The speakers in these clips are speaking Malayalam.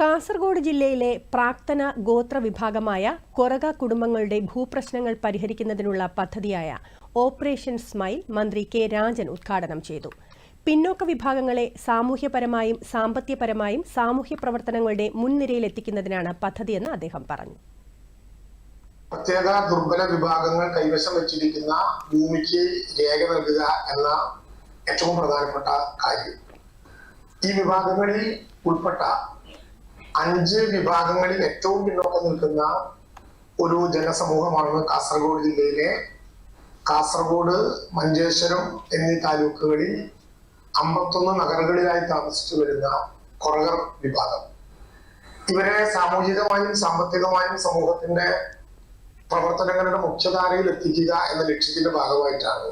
കാസർഗോഡ് ജില്ലയിലെ പ്രാക്തന ഗോത്ര വിഭാഗമായ കൊറക കുടുംബങ്ങളുടെ ഭൂപ്രശ്നങ്ങൾ പരിഹരിക്കുന്നതിനുള്ള പദ്ധതിയായ ഓപ്പറേഷൻ സ്മൈൽ മന്ത്രി കെ രാജൻ ഉദ്ഘാടനം ചെയ്തു. പിന്നോക്ക വിഭാഗങ്ങളെ സാമൂഹ്യപരമായും സാമ്പത്തികപരമായും സാമൂഹ്യ പ്രവർത്തനങ്ങളുടെ മുൻനിരയിലെത്തിക്കുന്നതിനാണ് പദ്ധതിയെന്ന് അദ്ദേഹം പറഞ്ഞു. പ്രത്യേക ദുർബല വിഭാഗങ്ങൾ കൈവശം വെച്ചിരിക്കുന്ന ഭൂമിക്ക് രേഖ നൽകുക എന്ന ഏറ്റവും പ്രധാനപ്പെട്ട കാര്യം. ഈ വിഭാഗങ്ങളിൽ ഉൾപ്പെട്ട അഞ്ച് വിഭാഗങ്ങളിൽ ഏറ്റവും പിന്നോക്കം നിൽക്കുന്ന ഒരു ജനസമൂഹമാണ് കാസർഗോഡ് ജില്ലയിലെ കാസർഗോഡ് മഞ്ചേശ്വരം എന്നീ താലൂക്കുകളിൽ അമ്പത്തൊന്ന് നഗരങ്ങളിലായി താമസിച്ചു വരുന്ന കൊറകർ വിഭാഗം. ഇവരെ സാമൂഹികമായും സാമ്പത്തികമായും സമൂഹത്തിന്റെ പ്രവർത്തനങ്ങളുടെ മുഖ്യധാരയിൽ എത്തിക്കുക എന്ന ലക്ഷ്യത്തിന്റെ ഭാഗമായിട്ടാണ്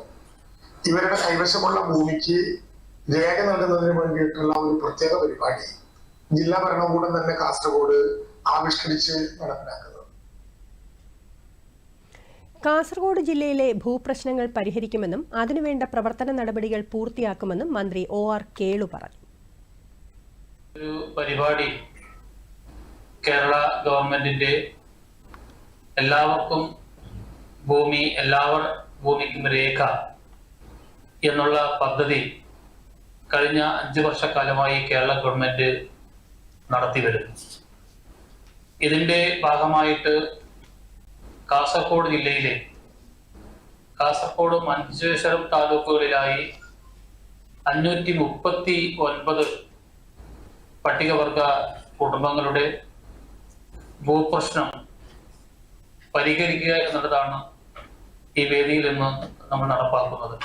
ഇവരുടെ കൈവശമുള്ള ഭൂമിക്ക് രേഖ നൽകുന്നതിന് വേണ്ടിയിട്ടുള്ള ഒരു പ്രത്യേക പരിപാടി ജില്ലാ ഭരണകൂടം തന്നെ കാസർഗോഡ് ആവിഷ്കരിച്ച് നടപ്പിലാക്കുന്നത്. കാസർഗോഡ് ജില്ലയിലെ ഭൂപ്രശ്നങ്ങൾ പരിഹരിക്കുമെന്നും അതിനുവേണ്ട പ്രവർത്തന നടപടികൾ പൂർത്തിയാക്കുമെന്നും മന്ത്രി ഒ ആർ കേളു പറഞ്ഞു. ഒരു പരിപാടി കേരള ഗവൺമെന്റിന്റെ എല്ലാവർക്കും ഭൂമി എല്ലാവർ ഭൂമിക്കും രേഖ എന്നുള്ള പദ്ധതി കഴിഞ്ഞ അഞ്ച് വർഷക്കാലമായി കേരള ഗവൺമെന്റ് നടത്തി വരുന്നു ഇതിന്റെ ഭാഗമായിട്ട് കാസർഗോഡ് ജില്ലയിലെ കാസർഗോഡ് മഞ്ചേശ്വരം താലൂക്കുകളിലായി അഞ്ഞൂറ്റി മുപ്പത്തി ഒൻപത് പട്ടികവർഗ കുടുംബങ്ങളുടെ ഭൂപ്രശ്നം പരിഹരിക്കുക എന്നുള്ളതാണ് ഈ വേദിയിൽ നിന്ന് നമ്മൾ നടപ്പാക്കുന്നത്.